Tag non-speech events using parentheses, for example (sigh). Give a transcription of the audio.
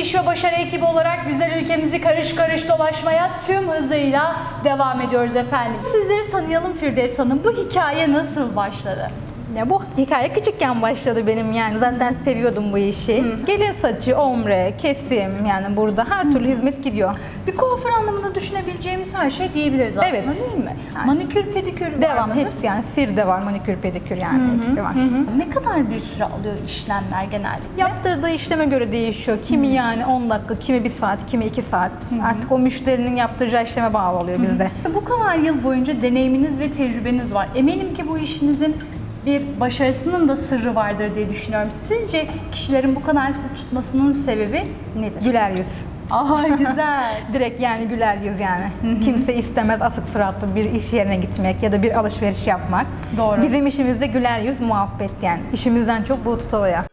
İş ve Başarı ekibi olarak güzel ülkemizi karış karış dolaşmaya tüm hızıyla devam ediyoruz efendim. Sizleri tanıyalım Firdevs Hanım. Bu hikaye nasıl başladı? Ya bu hikaye küçükken başladı benim yani zaten seviyordum bu işi. Gelin saçı, omre, kesim yani burada her türlü hizmet gidiyor. Bir kuaför anlamında düşünebileceğimiz her şey diyebiliriz aslında Evet. değil mi? Yani. Manikür, pedikür var Devam mıdır? hepsi yani sir de var, manikür, pedikür yani hepsi var. Ne kadar bir süre alıyor işlemler genellikle? Yaptırdığı işleme göre değişiyor. Kimi yani 10 dakika, kimi 1 saat, kimi 2 saat. Artık o müşterinin yaptıracağı işleme bağlı oluyor bizde. Bu kadar yıl boyunca deneyiminiz ve tecrübeniz var. Eminim ki bu işinizin bir başarısının da sırrı vardır diye düşünüyorum. Sizce kişilerin bu kadar sizi tutmasının sebebi nedir? Güler yüz. Aha güzel. (laughs) Direkt yani güler yüz yani. Kimse istemez asık suratlı bir iş yerine gitmek ya da bir alışveriş yapmak. Doğru. Bizim işimizde güler yüz muhabbet yani. İşimizden çok bu tutuluyor.